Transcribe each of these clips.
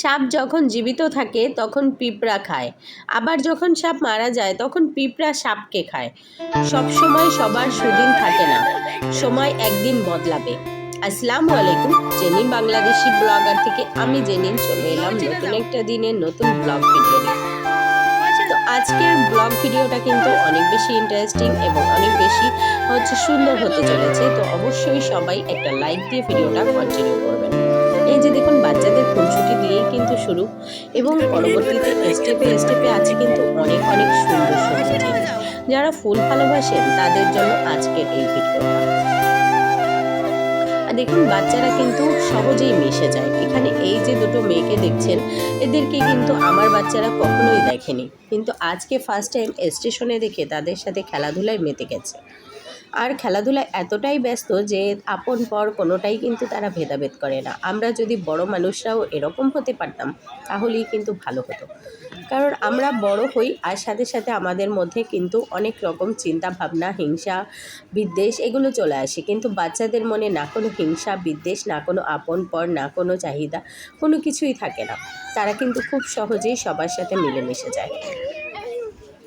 সাপ যখন জীবিত থাকে, তখন পিঁপড়া খায়। আবার যখন সাপ মারা যায়, তখন পিঁপড়া সাপকে খায়। সব সময় সবার সুদিন থাকে না। সময় একদিন বদলাবে। আসসালামু আলাইকুম জেনি বাংলাদেশি ব্লগার থেকে আমি জেনিন চলে এলাম নতুন একটা দিনের নতুন ব্লগ ভিডিও তো আজকের ব্লগ ভিডিওটা কিন্তু অনেক বেশি ইন্টারেস্টিং এবং অনেক বেশি হচ্ছে সুন্দর হতে চলেছে। তো অবশ্যই সবাই একটা লাইক দিয়ে ভিডিওটা কন্টিনিউ করবেন। এই যে দেখুন, বাচ্চাদের খুনসুটি দিয়েই কিন্তু শুরু এবং পরবর্তীতে স্টেপে স্টেপে আছে কিন্তু অনেক অনেক সুন্দর সুন্দর। যারা ফুল ভালোবাসেন, তাদের জন্য আজকের এই ভিডিওটা আর দেখুন, বাচ্চারা কিন্তু সহজেই মিশে যায়। এখানে এই যে দুটো মেয়েকে দেখছেন, এদেরকে কিন্তু আমার বাচ্চারা কখনোই দেখেনি। কিন্তু আজকে ফার্স্ট টাইম স্টেশনে দেখে তাদের সাথে খেলাধুলায় মেতে গেছে। আর খেলাধুলায় এতটাই ব্যস্ত যে আপন পর কোনোটাই কিন্তু তারা ভেদাভেদ করে না। আমরা যদি বড় মানুষরাও এরকম হতে পারতাম, তাহলেই কিন্তু ভালো হতো। কারণ আমরা বড় হই আর সাথে সাথে আমাদের মধ্যে কিন্তু অনেক রকম চিন্তা ভাবনা, হিংসা, বিদ্বেষ এগুলো চলে আসে। কিন্তু বাচ্চাদের মনে না কোনো হিংসা, বিদ্বেষ, না কোনো আপন পর, না কোনো চাহিদা, কোনো কিছুই থাকে না। তারা কিন্তু খুব সহজেই সবার সাথে মিলেমিশে যায়।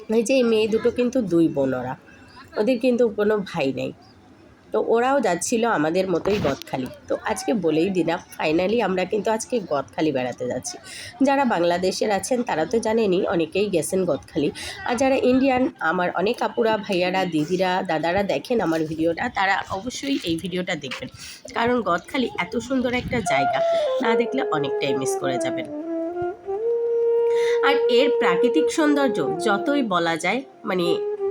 এই যে এই মেয়ে দুটো কিন্তু দুই বোন ওরা। ওদের কিন্তু কোনো ভাই নেই। তো ওরাও যাচ্ছিল আমাদের মতোই গদখালি। তো আজকে বলেই দিলাম ফাইনালি আমরা কিন্তু আজকে গদখালি বেড়াতে যাচ্ছি। যারা বাংলাদেশের আছেন তারা তো জানেনই, অনেকেই গেছেন গদখালি। আর যারা ইন্ডিয়ান, আমার অনেক আপুরা, ভাইয়ারা, দিদিরা, দাদারা দেখেন আমার ভিডিওটা, তারা অবশ্যই এই ভিডিওটা দেখবেন। কারণ গদখালি এত সুন্দর একটা জায়গা, না দেখলে অনেকটাই মিস করে যাবেন। আর এর প্রাকৃতিক সৌন্দর্য যতই বলা যায় মানে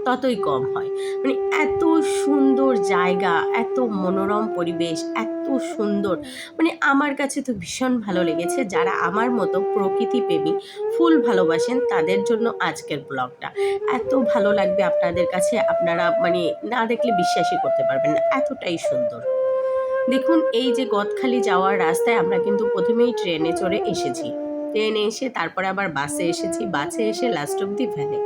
ততই কম হয়। মানে এত সুন্দর জায়গা, এত মনোরম পরিবেশ, এত সুন্দর। মানে আমার কাছে তো ভীষণ ভালো লেগেছে যারা আমার মতো প্রকৃতি প্রেমী ফুল ভালোবাসেন তাদের জন্য আজকের ব্লগটা। এত ভালো লাগবে আপনাদের কাছে, আপনারা মানে না দেখলে বিশ্বাসই করতে পারবেন না, এতটাই সুন্দর। দেখুন, এই যে গদখালি যাওয়ার রাস্তায় আমরা কিন্তু প্রথমেই ট্রেনে চড়ে এসেছি। ট্রেনে এসে তারপরে আবার বাসে এসেছি। বাসে এসে লাস্ট অব্দি ভ্যানে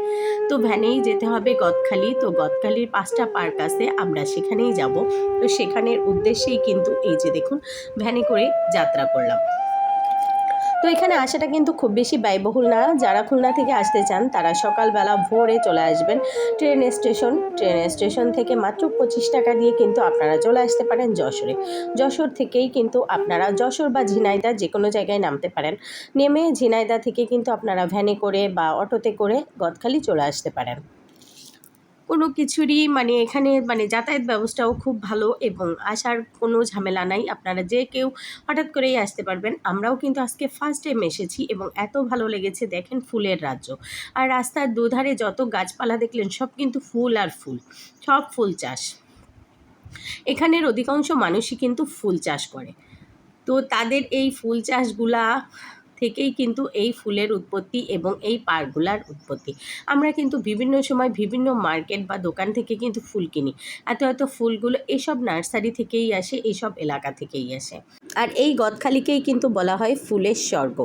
তো ভ্যানেই যেতে হবে গদখালি। তো গদখালির পাঁচটা পার্ক আছে, আমরা সেখানেই যাব। তো সেখানের উদ্দেশ্যেই কিন্তু এই যে দেখুন ভ্যানে করে যাত্রা করলাম। তো এখানে আসাটা কিন্তু খুব বেশি ব্যয়বহুল না। যারা খুলনা থেকে আসতে চান, তারা সকালবেলা ভোরে চলে আসবেন। ট্রেন স্টেশন ট্রেন স্টেশন থেকে মাত্র পঁচিশ টাকা দিয়ে কিন্তু আপনারা চলে আসতে পারেন যশোরে। যশোর থেকেই কিন্তু আপনারা যশোর বা ঝিনাইদা যে কোনো জায়গায় নামতে পারেন। নেমে ঝিনাইদা থেকে কিন্তু আপনারা ভ্যানে করে বা অটোতে করে গদখালি চলে আসতে পারেন। কোনো কিছুরই মানে এখানে মানে যাতায়াত ব্যবস্থাও খুব ভালো এবং আসার কোনো ঝামেলা নাই। আপনারা যে কেউ হঠাৎ করেই আসতে পারবেন। আমরাও কিন্তু আজকে ফার্স্ট টাইম এসেছি এবং এত ভালো লেগেছে। দেখেন ফুলের রাজ্য। আর রাস্তার দুধারে যত গাছপালা দেখলেন, সব কিন্তু ফুল আর ফুল। সব ফুল চাষ। এখানের অধিকাংশ মানুষই কিন্তু ফুল চাষ করে। তো তাদের এই ফুল চাষগুলা থেকেই কিন্তু এই ফুলের উৎপত্তি এবং এই পার্কগুলার উৎপত্তি। আমরা কিন্তু বিভিন্ন সময় বিভিন্ন মার্কেট বা দোকান থেকে কিন্তু ফুল কিনি। এত এত ফুলগুলো এসব নার্সারি থেকেই আসে এইসব এলাকা থেকেই আসে। আর এই গদখালিকেই কিন্তু বলা হয় ফুলের স্বর্গ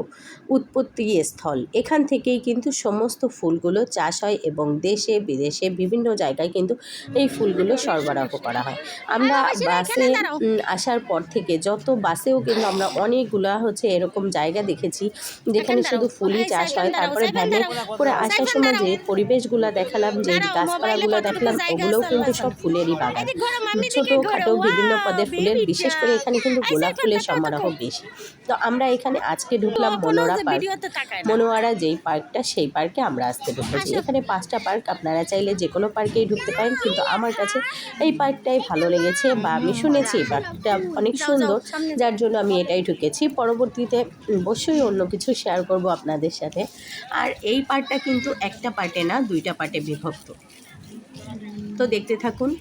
উৎপত্তি স্থল। এখান থেকেই কিন্তু সমস্ত ফুলগুলো চাষ হয় এবং দেশে বিদেশে বিভিন্ন জায়গায় কিন্তু এই ফুলগুলো সরবরাহ করা হয়। আমরা বাসে আসার পর থেকে যত বাসেও কিন্তু আমরা অনেকগুলা হচ্ছে এরকম জায়গা দেখেছি যেখানে শুধু ফুলই চাষ হয় তারপরে ভ্যানে করে আসার সময় যে পরিবেশগুলো দেখালাম যে গাছপালাগুলো দেখালাম ওগুলোও কিন্তু সব ফুলেরই বাগান। ছোটো খাটো বিভিন্ন পদের ফুলের বিশেষ করে এখানে কিন্তু গোলাপ ফুলের সমারোহ বেশি। তো আমরা এখানে আজকে ঢুকলাম মনোরা পার্ক। মনোয়ারা যেই পার্কটা সেই পার্কে আমরা আসতে ঢুকেছি এখানে পাঁচটা পার্ক আপনারা চাইলে যে কোনো পার্কেই ঢুকতে পারেন কিন্তু আমার কাছে এই পার্কটাই ভালো লেগেছে বা আমি শুনেছি এই পার্কটা অনেক সুন্দর। যার জন্য আমি এটাই ঢুকেছি। পরবর্তীতে অবশ্যই অন্য কিছু শেয়ার করব আপনাদের সাথে। আর এই পার্টটা কিন্তু একটা পার্টে না, দুইটা পার্টে বিভক্ত। তো দেখতে থাকুন।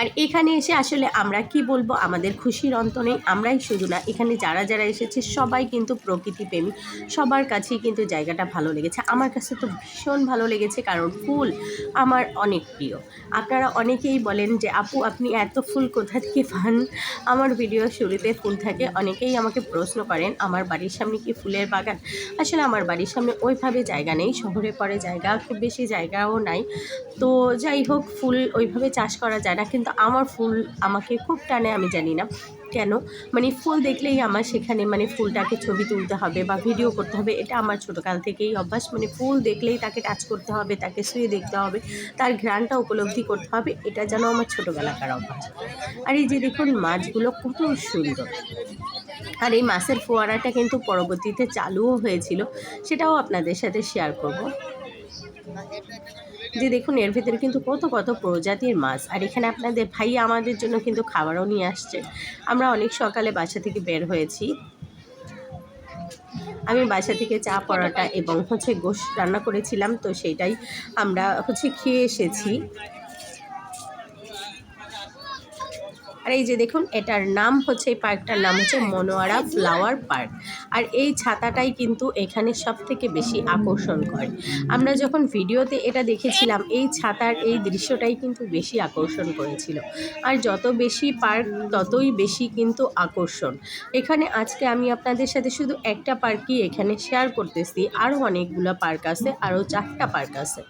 আর এখানে এসে আসলে আমরা কি বলব? আমাদের খুশির অন্ত নেই, আমরাই শুধু না। এখানে যারা যারা এসেছে, সবাই কিন্তু প্রকৃতি প্রেমী। সবার কাছেই কিন্তু জায়গাটা ভালো লেগেছে। আমার কাছে তো ভীষণ ভালো লেগেছে, কারণ ফুল আমার অনেক প্রিয়। আপনারা অনেকেই বলেন যে, আপু, আপনি এত ফুল কোথা থেকে পান? আমার ভিডিও শুরুতে ফুল থাকে, অনেকেই আমাকে প্রশ্ন করেন, আমার বাড়ির সামনে কি ফুলের বাগান? আসলে আমার বাড়ির সামনে ওইভাবে জায়গা নেই, শহরে পরে জায়গা, খুব বেশি জায়গাও নাই। তো যাই হোক, ফুল ওইভাবে চাষ করা যায় না, কিন্তু আমার ফুল আমাকে খুব টানে, আমি জানি না। কেন? মানে ফুল দেখলেই আমার সেখানে মানে ফুলটাকে ছবি তুলতে হবে বা ভিডিও করতে হবে, এটা আমার ছোটোকাল থেকেই অভ্যাস। মানে ফুল দেখলেই তাকে টাচ করতে হবে, তাকে শুয়ে দেখতে হবে, তার ঘ্রাণটা উপলব্ধি করতে হবে, এটা যেন আমার ছোটোবেলাকার অভ্যাস। আর এই যে দেখুন, মাছগুলো কত সুন্দর। আর এই মাছের ফোয়ারাটা কিন্তু পরবর্তীতে চালুও হয়েছিল, সেটাও আপনাদের সাথে শেয়ার করব। যে দেখুন, এর ভিতরে কিন্তু কত কত প্রজাতির মাছ। আর এখানে আপনাদের ভাই আমাদের জন্য কিন্তু খাবারও নিয়ে আসছে। আমরা অনেক সকালে বাসা থেকে বের হয়েছি। আমি বাসা থেকে চা, পরোটা এবং হচ্ছে গোস রান্না করেছিলাম, তো সেটাই আমরা হচ্ছে খেয়ে এসেছি। আর এই যে দেখুন এটার নাম হচ্ছে এই পার্কটার নাম হচ্ছে মনোয়ারা ফ্লাওয়ার পার্ক। আর এই ছাতাটাই কিন্তু এখানে সব থেকে বেশি আকর্ষণ করে। আমরা যখন ভিডিওতে এটা দেখেছিলাম এই ছাতার এই দৃশ্যটাই কিন্তু বেশি আকর্ষণ করেছিল। আর যত বেশি পার্ক ততই বেশি কিন্তু আকর্ষণ। এখানে আজকে আমি আপনাদের সাথে শুধু একটা পার্কই এখানে শেয়ার করতেছি। আরও অনেকগুলো পার্ক আছে আরও চারটা পার্ক আছে।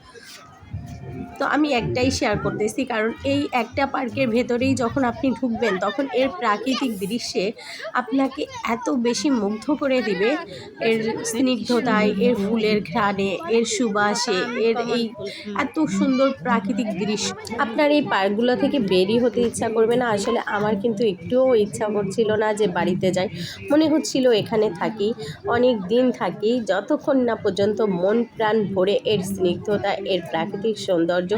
তো আমি একটাই শেয়ার করতেছি, কারণ এই একটা পার্কের ভেতরেই যখন আপনি ঢুকবেন, তখন এর প্রাকৃতিক দৃশ্যে আপনাকে এত বেশি মুগ্ধ করে দিবে। এর স্নিগ্ধতায়, এর ফুলের ঘ্রাণে, এর সুবাসে, এর এই এত সুন্দর প্রাকৃতিক দৃশ্য। আপনার এই পার্কগুলো থেকে বেরিয়ে হতে ইচ্ছা করবে না? আসলে আমার কিন্তু একটুও ইচ্ছা করছিল না যে বাড়িতে যাই। মনে হচ্ছিল এখানে থাকি, অনেক দিন থাকি, যতক্ষণ না পর্যন্ত মন প্রাণ ভরে এর স্নিগ্ধতা, এর প্রাকৃতিক সৌন্দর্য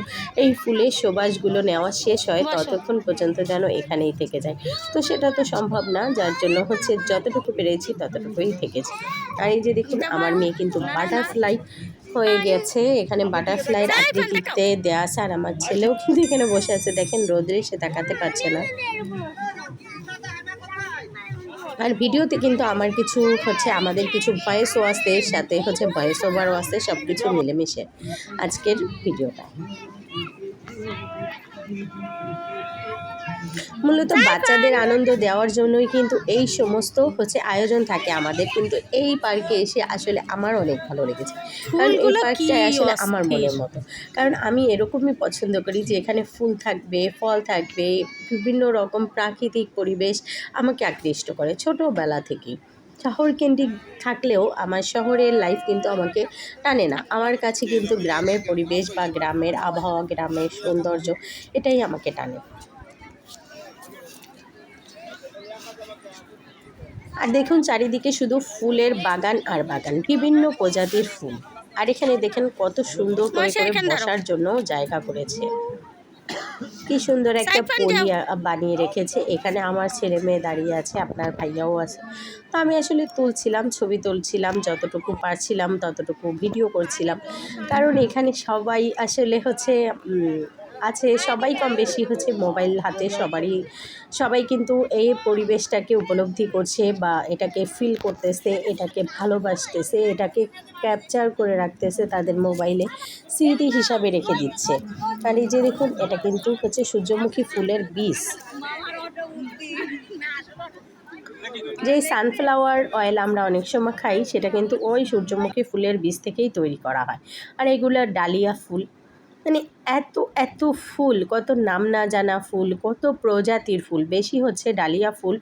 এই ফুলের সুবাসগুলো নেওয়া শেষ হয় ততক্ষণ পর্যন্ত যেন এখানেই থেকে যায়। তো সেটা তো সম্ভব না যার জন্য হচ্ছে যতটুকু পেরেছি ততটুকুই থেকেছি। আর এই যে দেখুন আমার মেয়ে কিন্তু বাটারফ্লাই হয়ে গেছে। এখানে বাটারফ্লাইয়ের আকৃতিতে দেওয়া আছে। আর আমার ছেলেও কিন্তু এখানে বসে আছে। দেখেন রোদ্রে সে তাকাতে পারছে না। আর ভিডিওতে কিন্তু আমার কিছু হচ্ছে, আমাদের কিছু ভয়েসও আসতে সাথে হচ্ছে ভয়েস ওভারও আসতে সব কিছু মিলেমিশে আজকের ভিডিওটা। মূলত বাচ্চাদের আনন্দ দেওয়ার জন্যই কিন্তু এই সমস্ত হচ্ছে আয়োজন থাকে আমাদের। কিন্তু এই পার্কে এসে আসলে আমার অনেক ভালো লেগেছে। কারণ এই পার্কটা আসলে আমার। মনের মতো। কারণ আমি এরকমই পছন্দ করি যে এখানে ফুল থাকবে ফল থাকবে বিভিন্ন রকম প্রাকৃতিক পরিবেশ আমাকে আকৃষ্ট করে ছোটোবেলা থেকেই। শহর কেন্দ্রিক থাকলেও আমার শহরের লাইফ কিন্তু আমাকে টানে না। আমার কাছে কিন্তু গ্রামের পরিবেশ বা গ্রামের আবহাওয়া গ্রামের সৌন্দর্য এটাই আমাকে টানে। আর দেখুন চারিদিকে শুধু ফুলের বাগান আর বাগান বিভিন্ন প্রজাতির ফুল। আর এখানে দেখেন কত সুন্দর করে বসার জন্য জায়গা করেছে। কি সুন্দর একটা পরি বানিয়ে রেখেছে। এখানে আমার ছেলে মেয়ে দাঁড়িয়ে আছে আপনার ভাইয়াও আছে। তো আমি আসলে তুলছিলাম ছবি তুলছিলাম যতটুকু পারছিলাম ততটুকু ভিডিও করছিলাম। কারণ এখানে সবাই আসলে হচ্ছে আছে, সবাই কম বেশি হচ্ছে মোবাইল হাতে, সবারই, সবাই কিন্তু এই পরিবেশটাকে উপলব্ধি করছে বা এটাকে ফিল করতেছে, এটাকে ভালোবাসতেছে, এটাকে ক্যাপচার করে রাখতেছে তাদের মোবাইলে স্মৃতি হিসাবে রেখে দিচ্ছে। আর যে দেখুন, এটা কিন্তু হচ্ছে সূর্যমুখী ফুলের বীজ। যে সানফ্লাওয়ার অয়েল আমরা অনেক সময় খাই, সেটা কিন্তু ওই সূর্যমুখী ফুলের বীজ থেকেই তৈরি করা হয়। আর এগুলো ডালিয়া ফুল মানে এত এত ফুল, কত নাম না জানা ফুল, কত প্রজাতির ফুল, বেশি হচ্ছে ডালিয়া ফুল,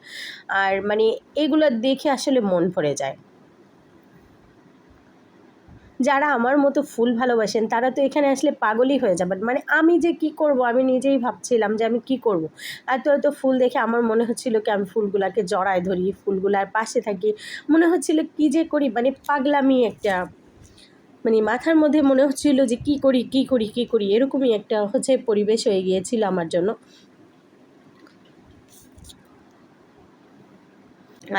আর মানে এগুলো দেখে আসলে মন ভরে যায়। যারা আমার মতো ফুল ভালোবাসেন, তারা তো এখানে আসলে পাগলই হয়ে যাবেন মানে আমি যে কি করব, আমি নিজেই ভাবছিলাম যে আমি কি করব। এত এত ফুল দেখে আমার মনে হচ্ছিল কি আমি ফুলগুলাকে জড়ায় ধরি, ফুলগুলার পাশে থাকি। মনে হচ্ছিল কি যে করি মানে পাগলামি একটা মানে মাথার মধ্যে মনে হচ্ছিল যে কি করি কি করি কি করি, এরকমই একটা হচ্ছে পরিবেশ হয়ে গিয়েছিল আমার জন্য।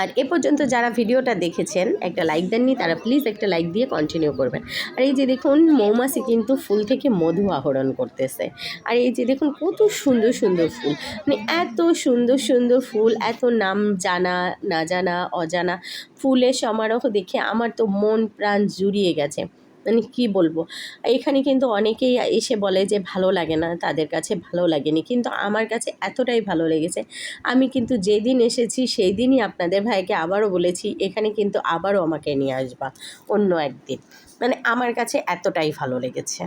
আর এ পর্যন্ত যারা ভিডিওটা দেখেছেন, একটা লাইক দেননি, তারা প্লিজ একটা লাইক দিয়ে কন্টিনিউ করবেন। আর এই যে দেখুন, মৌমাছি কিন্তু ফুল থেকে মধু আহরণ করতেছে। আর এই যে দেখুন, কত সুন্দর সুন্দর ফুল। মানে এত সুন্দর সুন্দর ফুল, এত নাম জানা, না জানা, অজানা ফুলের সমারোহ দেখে আমার তো মন প্রাণ জুড়িয়ে গেছে। মানে কি বলব? এখানে কিন্তু অনেকেই এসে বলে যে, ভালো লাগে না। তাদের কাছে ভালো লাগেনি। কিন্তু আমার কাছে এতটাই ভালো লেগেছে। আমি কিন্তু যেদিন এসেছি সেই দিনই আপনাদের ভাইকে আবারও বলেছি, এখানে কিন্তু আবারও আমাকে নিয়ে আসবা অন্য একদিন। মানে আমার কাছে এতটাই ভালো লেগেছে।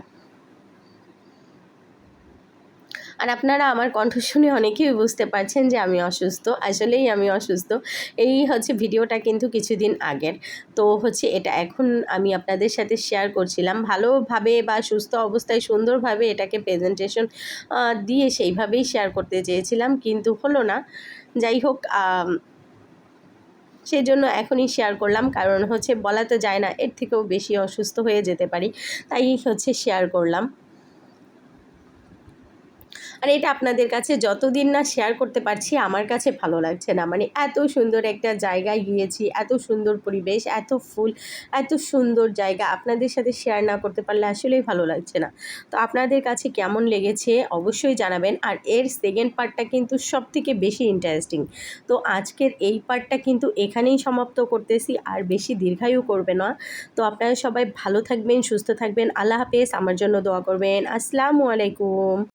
আর আপনারা আমার কণ্ঠ শুনে অনেকেই বুঝতে পারছেন যে আমি অসুস্থ, আসলেই আমি অসুস্থ। এই হচ্ছে ভিডিওটা কিন্তু কিছুদিন আগের। তো হচ্ছে এটা এখন আমি আপনাদের সাথে শেয়ার করছিলাম। ভালোভাবে বা সুস্থ অবস্থায় সুন্দরভাবে এটাকে প্রেজেন্টেশন দিয়ে সেইভাবেই শেয়ার করতে চেয়েছিলাম, কিন্তু হলো না। যাই হোক সেই জন্য এখনই শেয়ার করলাম, কারণ হচ্ছে বলা তো যায় না, এর থেকেও বেশি অসুস্থ হয়ে যেতে পারি। তাই হচ্ছে শেয়ার করলাম। আর এটা আপনাদের কাছে যতদিন না শেয়ার করতে পারছি, আমার কাছে ভালো লাগছে না। মানে এত সুন্দর একটা জায়গায় গিয়েছি, এত সুন্দর পরিবেশ, এত ফুল, এত সুন্দর জায়গা। আপনাদের সাথে শেয়ার না করতে পারলে আসলেই ভালো লাগছে না। তো আপনাদের কাছে কেমন লেগেছে অবশ্যই জানাবেন। আর এর সেকেন্ড পার্টটা কিন্তু সব থেকে বেশি ইন্টারেস্টিং তো আজকের এই পার্টটা কিন্তু এখানেই সমাপ্ত করতেছি, আর বেশি দীর্ঘায়ু করবে না। তো আপনারা সবাই ভালো থাকবেন, সুস্থ থাকবেন। আল্লাহ হাফেজ, আমার জন্য দোয়া করবেন। আসসালামু আলাইকুম।